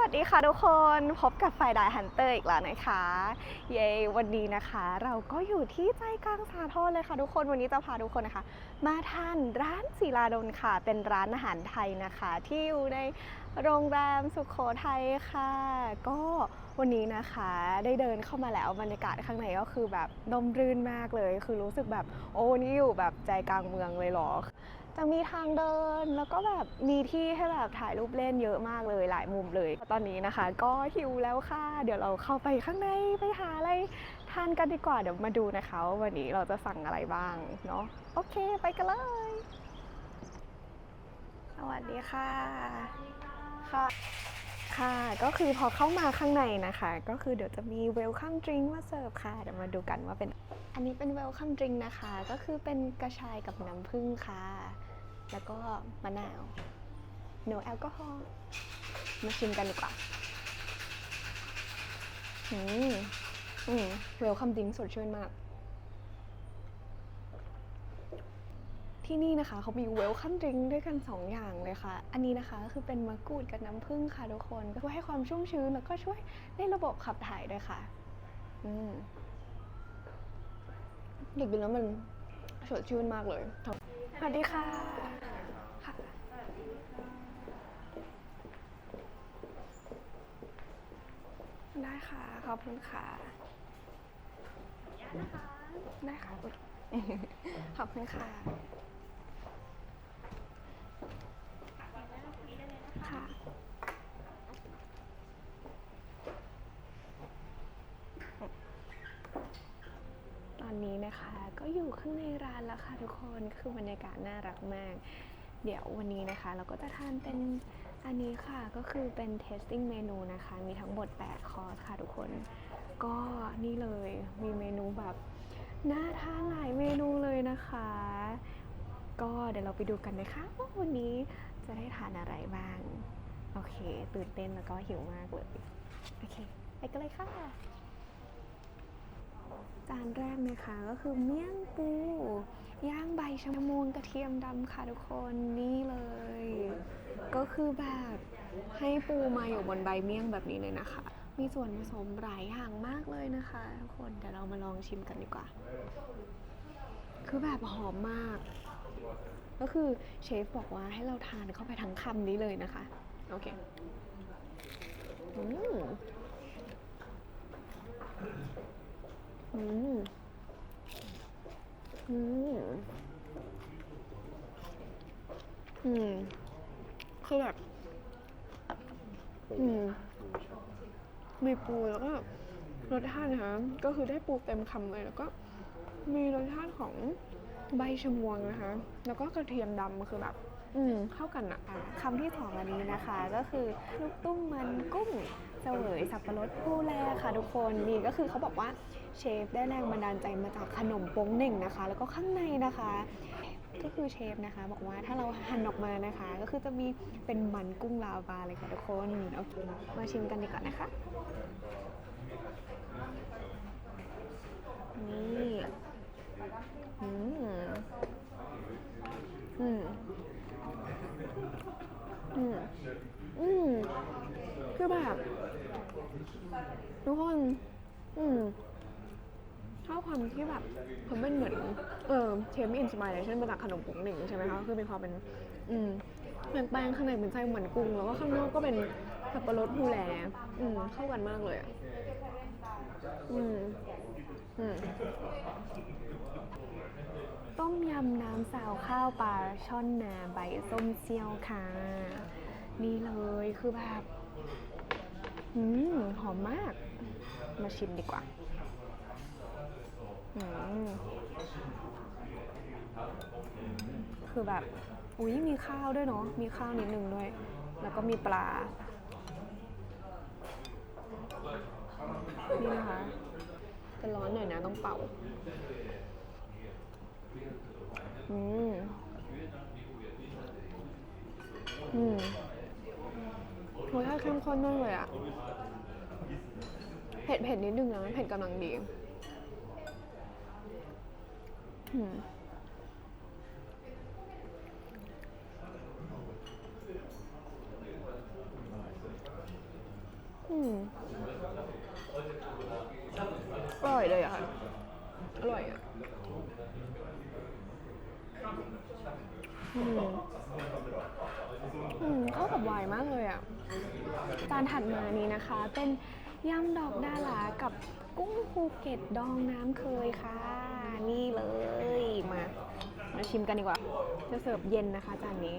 วัสดีค่ะทุกคนพบกับไฟดายฮันเตอร์อีกแล้วนะคะ เย้วันนี้นะคะ เราก็อยู่ที่ใจกลางสาทรเลยค่ะทุกคนวันนี้จะพาทุกคนนะคะ มาทานร้านศิลาดลค่ะ เป็นร้านอาหารไทยนะคะ ที่อยู่ในโรงแรมสุขโขทัยค่ะ ก็วันนี้นะคะได้เดินเข้ามาแล้วบรรยากาศข้างในก็คือแบบนมรื่นมากเลย คือรู้สึกแบบโอ้นี่อยู่แบบใจกลางเมืองเลยหรอ จะมีทางเดินแล้วก็แบบมีที่ให้แบบถ่ายรูปเล่นเยอะมากเลยหลายมุมเลย ตอนนี้นะคะ ก็หิวแล้วค่ะ เดี๋ยวเราเข้าไปข้างในไปหาอะไรทานกันดีกว่าเดี๋ยวมาดูนะคะว่าวันนี้เราจะสั่งอะไรบ้างเนาะโอเคไปกันเลย สวัสดีค่ะค่ะ ค่ะ ก็คือพอเข้ามาข้างในนะคะ ก็คือเดี๋ยวจะมีเวลคัมดริงมาเสิร์ฟค่ะ เดี๋ยวมาดูกันว่าเป็น อันนี้เป็นเวลคัมดริงนะคะ ก็คือเป็นกระชายกับน้ำผึ้งค่ะ แล้วก็มะนาว no แอลกอฮอล์มาชิมกันดีกว่า อืม อืม เวลคัมดริงสดชื่นมาก ที่นี่นะคะเขามีเวลคัมดริงด้วยกัน 2 อย่างเลยค่ะ อันนี้นะคะก็คือเป็นมะกรูดกับน้ำผึ้งค่ะทุกคนก็ช่วยให้ความชุ่มชื้นแล้วก็ช่วยในระบบขับถ่ายด้วยค่ะ อืมด็กกินแล้วมันสดชื่นมากเลย สวัสดีค่ะค่ะได้ค่ะ ขอบคุณค่ะ ได้ค่ะ ขอบคุณค่ะ ค่ะ ตอนนี้นะคะก็อยู่ข้างในร้านแล้วค่ะทุกคนคือบรรยากาศน่ารักมาก เดี๋ยววันนี้นะคะ เราก็จะทานเป็นอันนี้ค่ะก็คือเป็น tasting เมนูนะคะ มีทั้งหมด8คอร์สค่ะทุกคน ก็นี่เลยมีเมนูแบบน่าทานหลายเมนูเลยนะคะ ก็เดี๋ยวเราไปดูกันนะคะว่าวันนี้จะได้ทานอะไรบ้าง โอเค ตื่นเต้นแล้วก็หิวมากเลย โอเค ไปกันเลยค่ะ จานแรกนะคะก็คือเมี่ยงปู ย่างใบชะมวงกระเทียมดำค่ะทุกคนนี่เลย ก็คือแบบให้ปูมาอยู่บนใบเมี่ยงแบบนี้เลยนะคะ มีส่วนผสมหลายอย่างมากเลยนะคะทุกคนเดี๋ยวเรามาลองชิมกันดีกว่า คือแบบหอมมาก ก็คือเชฟบอกว่าให้เราทานเข้าไปทั้งคำนี้เลยนะคะ โอเคอืมอืมอืมอืมคือแบบอืมมีปูแล้วก็รสชาตินะคะก็คือได้ปูเต็มคำเลยแล้วก็มีรสชาติของ ใบชะมวงนะคะ แล้วก็กระเทียมดำคือแบบ อืมเข้ากันอะอะคำที่สองอันนี้นะคะ ก็คือลูกตุ้มมันกุ้งเสวยสับปะรดผู้แลค่ะทุกคนนี่ก็คือเขาบอกว่าเชฟได้แรงบันดาลใจมาจากขนมโป้งเหน่งนะคะ แล้วก็ข้างในนะคะ ก็คือเชฟนะคะ บอกว่าถ้าเราหั่นออกมานะคะ ก็คือจะมีเป็นมันกุ้งลาวาเลยค่ะทุกคนโอเคมาชิมกันดีกว่านะคะ นี่อืมอืมอืมอืมคือแบบ ทุกคนอืมชอบความที่แบบเขาเป็นเหมือนเออเชฟมีอินสปิเรชันมาจากขนมปุงหนึ่งใช่ไหมคะคือมีความเป็น อืมเป็นแป้งข้างในเป็นไส้เหมือนกุ้ง แล้วก็ข้างนอกก็เป็นสับปะรดพูแลอืมเข้ากันมากเลยอะอืมอืมต้มยำน้ำสาวข้าวปลาช่อนนาใบส้มเซียวค่ะ นี่เลยคือแบบ อืมหอมมาก มาชิมดีกว่า อืมคือแบบ อุ้ยมีข้าวด้วยเนาะ มีข้าวนิดนึงด้วย แล้วก็มีปลา นี่นะคะ จะร้อนหน่อยนะต้องเป่า อืม อืม รสชาติเข้มข้นมากเลยอะเผ็ดเผ็ดนิดนึงนะเผ็ดกำลังดีอืม อืมอืมเข้ากับไวน์มากเลยอะ จานถัดมา นะคะ เป็นยำดอกดาหลากับกุ้งภูเก็ตดองน้ำเคยค่ะ นี่เลยมา มาชิมกันดีกว่า จะเสิร์ฟเย็นนะคะจานนี้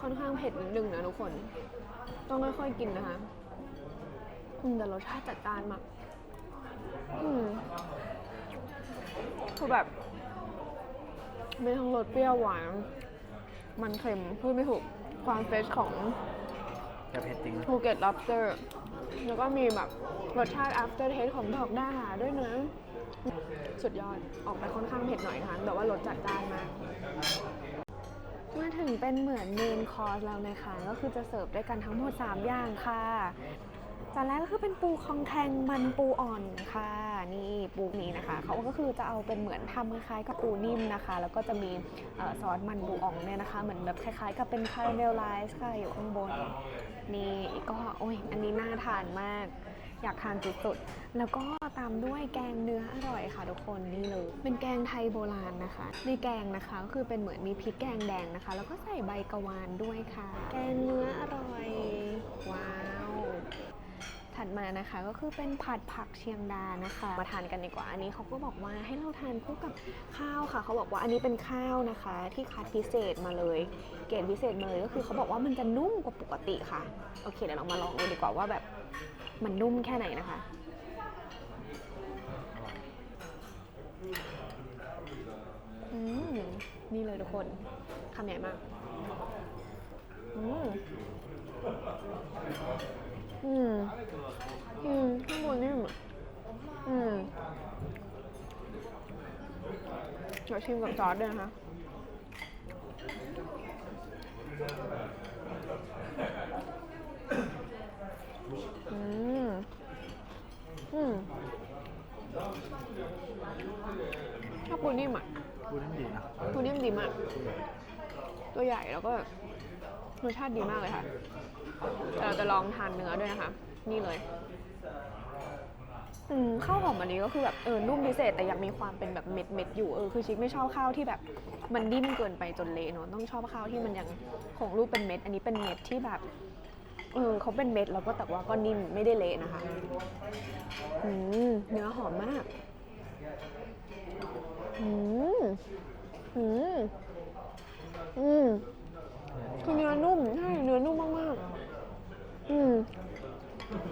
ค่อนข้างเผ็ดนิดนึงนะทุกคน ต้องค่อยๆกินนะคะอืมแต่รสชาติจัดจ้านมากอืมคือแบบมีทั้งรสเปรี้ยวหวาน มันเค็มพูดไม่ถูก ความเฟรชของจะเผ็ดจริงนะภูเก็ต lobster แล้วก็มีแบบรสชาติ after taste ของดอกด้าหลาด้วยนะ สุดยอด ออกไปค่อนข้างเผ็ดหน่อยนะคะแต่ว่ารสจัดจ้านมาก มาถึงเป็นเหมือนเมนคอร์สแล้วนะคะ ก็คือจะเสิร์ฟด้วยกันทั้งหมด 3 อย่างค่ะจานแรกก็คือเป็นปูคองแคงมันปูอ่อนค่ะ นี่ปูนี้นะคะเขาก็คือจะเอาเป็นเหมือนทำคล้ายๆกับปูนิ่มนะคะ แล้วก็จะมีเอ่อซอสมันปูอ่องเนี่ยนะคะ เหมือนแบบคล้ายๆ กับเป็นคาราเมลไลซ์ค่ะอยู่ข้างบน นี่ก็โอ้ยอันนี้น่าทานมาก อยากทานสุดๆ แล้วก็ตามด้วยแกงเนื้ออร่อยค่ะทุกคนนี่เลย เป็นแกงไทยโบราณนะคะ ในแกงนะคะก็คือเป็นเหมือนมีพริกแกงแดงนะคะ แล้วก็ใส่ใบกะวานด้วยค่ะ แกงเนื้ออร่อย ว้าว ถัดมานะคะก็คือเป็นผัดผักเชียงดานะคะ มาทานกันดีกว่าอันนี้เขาก็บอกว่าให้เราทานคู่กับข้าวค่ะ เขาบอกว่าอันนี้เป็นข้าวนะคะ ที่คัดพิเศษมาเลย เกรดพิเศษมาเลยก็คือเขาบอกว่ามันจะนุ่มกว่าปกติค่ะโอเคเดี๋ยวเรามาลองดูดีกว่าว่าแบบมันนุ่มแค่ไหนนะคะอืมนี่เลยทุกคนคำใหญ่มากอืม อืม อืมข้างบนนี่มอะอืมเดี๋ยวชิมกับซอสด้วยนะคะอืม อืมชอบปูนิ่มอะพูนั่นดีนะปูนิ่มดีมาก ตัวใหญ่แล้วก็ รสชาติดีมากเลยค่ะแต่เราจะลองทานเนื้อด้วยนะคะ นี่เลยอืมข้าวหอมอันนี้ก็คือแบบเออนุ่มพิเศษแต่ยังมีความเป็นแบบเม็ดเม็ดอยู่เออคือชิคไม่ชอบข้าวที่แบบมันดิ้นเกินไปจนเละเนอะต้องชอบข้าวที่มันยังคงรูปเป็นเม็ด อันนี้เป็นเม็ดที่แบบเออเขาเป็นเม็ดแล้วก็แต่ว่าก็นิ่มไม่ได้เละนะคะอืมเนื้อหอมมากอืมอืมอืม คือเนื้อนุ่มใช่เนื้อนุ่มมากๆ อืม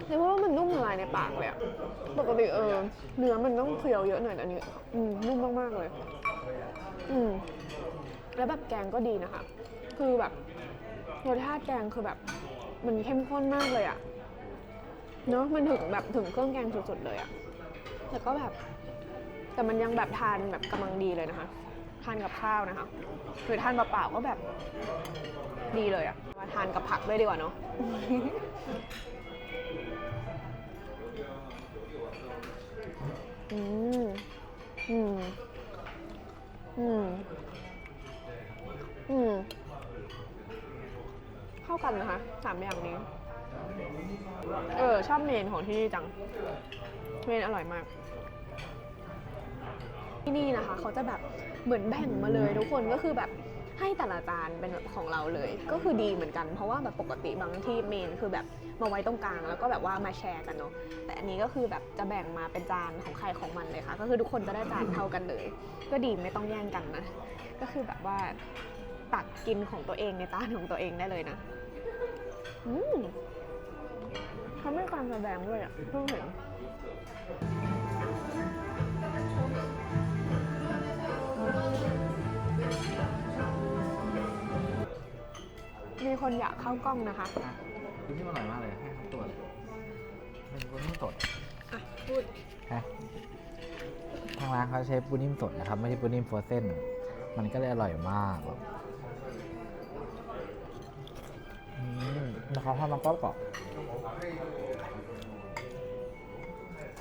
เรียกว่ามันนุ่มละลายในปากเลยอะปกติเออเนื้อมันต้องเคี้ยวเยอะหน่อยแต่อันนี้อืมนุ่มมากๆเลย อืมแล้วแบบแกงก็ดีนะคะ คือแบบรสชาติแกงคือแบบ มันเข้มข้นมากเลยอะเนาะมันถึงแบบถึงเครื่องแกงสุดๆเลยอะแล้วก็แบบ แต่มันยังแบบทานแบบกำลังดีเลยนะคะ ทานกับข้าวนะคะหรือทานเปล่าๆก็แบบดีเลยอะมาทานกับผักด้วยดีกว่าเนาะอืมอืมอืมอืมเข้ากันนะคะสามอย่างนี้ เออ ชอบเมนของที่นี่จัง เมนอร่อยมาก ที่นี่นะคะ เขาจะแบบ เหมือนแบ่งมาเลยทุกคนก็คือแบบให้แต่ละจานเป็นของเราเลย ก็คือดีเหมือนกัน เพราะว่าแบบปกติบางที่เมนคือแบบมาไว้ตรงกลางแล้วก็แบบว่ามาแชร์กันเนาะแต่อันนี้ก็คือแบบจะแบ่งมาเป็นจานของใครของมันเลยค่ะ ก็คือทุกคนจะได้จานเท่ากันเลย ก็ดีไม่ต้องแย่งกันนะก็คือแบบว่าตักกินของตัวเองในจานของตัวเองได้เลยนะอืมเขาไม่การแสดงด้วยอะเพิ่งเห็น มีคนอยากเข้ากล้องนะคะปูนิ่มอร่อยมากเลยให้ทั้งตัวเลยเป็นปูนิ่มสดอะพูดฮะทางร้านเขาใช้ปูนิ่มสดนะครับ ไม่ใช่ปูนิ่มโฟรเซนมันก็เลยอร่อยมากแบบอืมแล้วเขาทำมากรอบกรอบ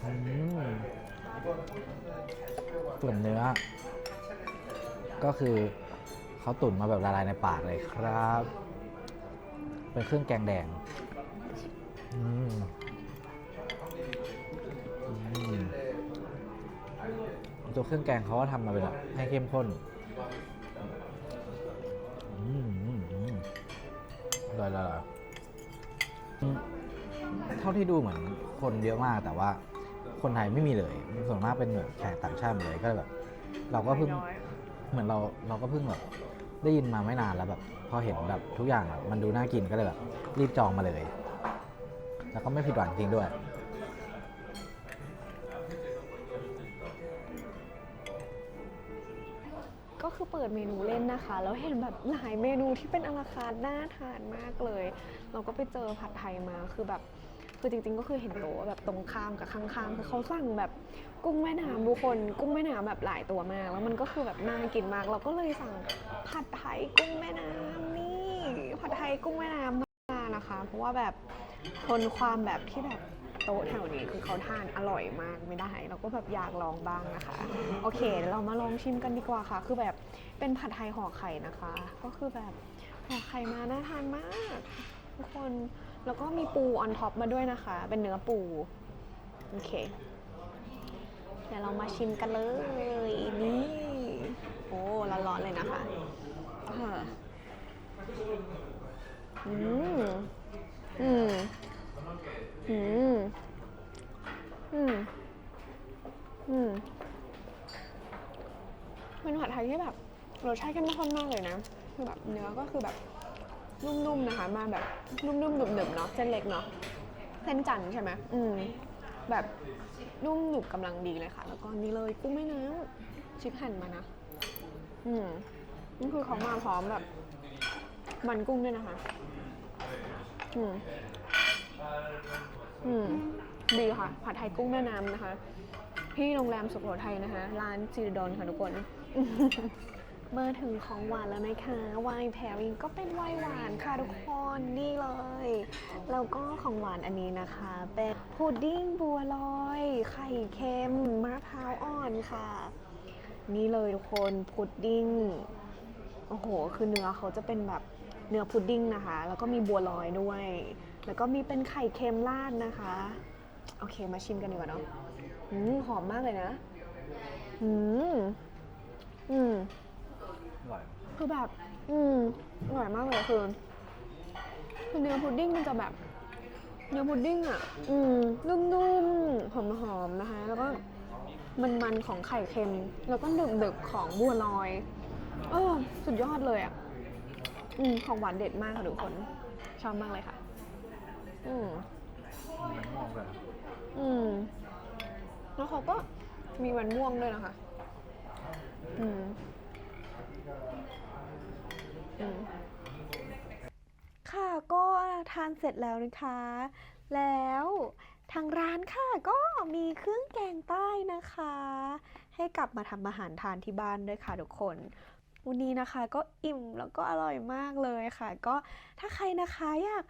อืมส่วนเนื้อ ก็คือเขาตุ๋นมาแบบละลายในปากเลยครับ เป็นเครื่องแกงแดงอืมอืมอืตัวเครื่องแกงเขาก็ทำมาเป็นแบบให้เข้มข้นอืมอืมอืมอร่อยอร่อยอืมเท่าที่ดูเหมือนคนเยอะมากแต่ว่าคนไทยไม่มีเลย ส่วนมากเป็นแบบแขกต่างชาติหมดเลยก็เลยแบบ เราก็เพิ่งน้อยเหมือนเราเราก็เพิ่งแบบ ได้ยินมาไม่นานแล้วแบบพอเห็นแบบทุกอย่างมันดูน่ากินก็เลยแบบรีบจองมาเลย แล้วก็ไม่ผิดหวังจริงด้วยก็คือเปิดเมนูเล่นนะคะ แล้วเห็นแบบหลายเมนูที่เป็นอลาคาร์ทน่าทานมากเลย เราก็ไปเจอผัดไทยมาคือแบบ คือจริงๆ ก็คือเห็นโต๊ะแบบตรงข้ามกับข้างๆ คือเขาสั่งแบบกุ้งแม่น้ำทุกคน กุ้งแม่น้ำแบบหลายตัวมาก แล้วมันก็คือแบบน่ากินมาก เราก็เลยสั่งผัดไทยกุ้งแม่น้ำนี่ ผัดไทยกุ้งแม่น้ำมานะคะ เพราะว่าแบบทนความแบบที่แบบโต๊ะแถวนี้คือเขาทานอร่อยมากไม่ได้ เราก็แบบอยากลองบ้างนะคะ โอเคเดี๋ยวเรามาลองชิมกันดีกว่าค่ะ คือแบบเป็นผัดไทยห่อไข่นะคะ ก็คือแบบห่อไข่มาน่าทานมาก ทุกคน แล้วก็มีปูออนท็อปมาด้วยนะคะ เป็นเนื้อปู โอเค เดี๋ยวเรามาชิมกันเลย นี่ โอ้ร้อนๆเลยนะคะอ่าอืม อืม อืม อืม อืมเป็นผัดไทยที่แบบรสชาติเข้มข้นมากเลยนะ คือแบบเนื้อก็คือแบบ นุ่มๆนะคะ มาแบบนุ่มๆหนึบๆเนาะเส้นเล็กเนาะเส้นจันทร์ใช่ไหมอืมแบบนุ่มหนุบกำลังดีเลยค่ะ แล้วก็นี่เลยกุ้งแม่น้ำชิคหั่นมานะ อืมนี่คือเขามาพร้อมแบบ มันกุ้งด้วยนะคะ อืมอืมดีค่ะ ผัดไทยกุ้งแม่น้ำนะคะ ที่โรงแรมสุโขทัยนะคะ ร้านจิรดอนค่ะทุกคน มาถึงของหวานแล้วนะคะไวน์แพริงก็เป็นไวน์หวานค่ะทุกคนนี่เลย แล้วก็ของหวานอันนี้นะคะ เป็นพุดดิ้งบัวลอย ไข่เค็มมะพร้าวอ่อนค่ะ นี่เลยทุกคนพุดดิ้งโอ้โห คือเนื้อเขาจะเป็นแบบเนื้อพุดดิ้งนะคะ แล้วก็มีบัวลอยด้วย แล้วก็มีเป็นไข่เค็มราดนะคะ โอเคมาชิมกันดีกว่าเนาะหอมมากเลยนะ อืม อืมอ ร่อยคือแบบ อืมอร่อยมากเลยคือคือเนื้อพุดดิ้งมันจะแบบเนื้อพุดดิ้งอะ อืมนุ่มๆหอมๆนะคะ แล้วก็มันๆของไข่เค็ม แล้วก็ดึกๆของบัวลอย เออ สุดยอดเลยอะ อืมของหวานเด็ดมากค่ะทุกคน ชอบมากเลยค่ะ อืมอืม แล้วเขาก็มีมันม่วงด้วยนะคะ อืม ค่ะก็ทานเสร็จแล้วนะคะ แล้วทางร้านค่ะก็มีเครื่องแกงใต้นะคะ ให้กลับมาทำอาหารทานที่บ้านด้วยค่ะทุกคนวันนี้นะคะก็อิ่มแล้วก็อร่อยมากเลยค่ะ ก็ถ้าใครนะคะอยาก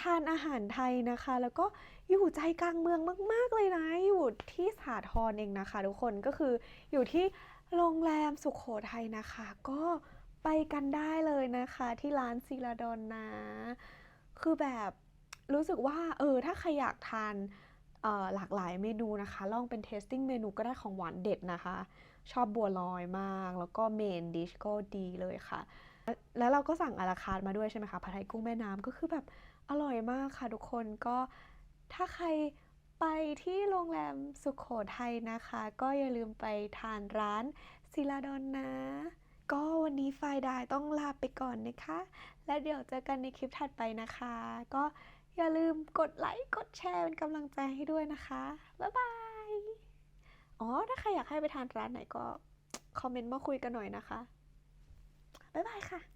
ทานอาหารไทยนะคะ แล้วก็อยู่ใจกลางเมืองมาก ๆ เลยนะ อยู่ที่สาทรเองนะคะ ทุกคนก็คืออยู่ที่โรงแรมสุขโขทัยนะคะ ก็ ไปกันได้เลยนะคะที่ร้านศิลาดอนนะ คือแบบรู้สึกว่าเออถ้าใครอยากทานหลากหลายเมนูนะคะ ลองเป็น tasting เมนูก็ได้ของหวานเด็ดนะคะ ชอบบัวลอยมาก แล้วก็เมนดิชก็ดีเลยค่ะ แล้วเราก็สั่งอาราคาร์ทมาด้วยใช่ไหมคะผัดไทยกุ้งแม่น้ำก็คือแบบอร่อยมากค่ะทุกคนก็ถ้าใครไปที่โรงแรมสุขโขทัยนะคะ ก็อย่าลืมไปทานร้านศิลาดอนนะ ก็วันนี้ไฟดายต้องลาไปก่อนนะคะ และเดี๋ยวเจอกันในคลิปถัดไปนะคะ ก็อย่าลืมกดไลค์กดแชร์เป็นกำลังใจให้ด้วยนะคะ บ๊ายบาย อ๋อ ถ้าใครอยากให้ไปทานร้านไหนก็ คอมเมนต์มาคุยกันหน่อยนะคะ บ๊ายบายค่ะ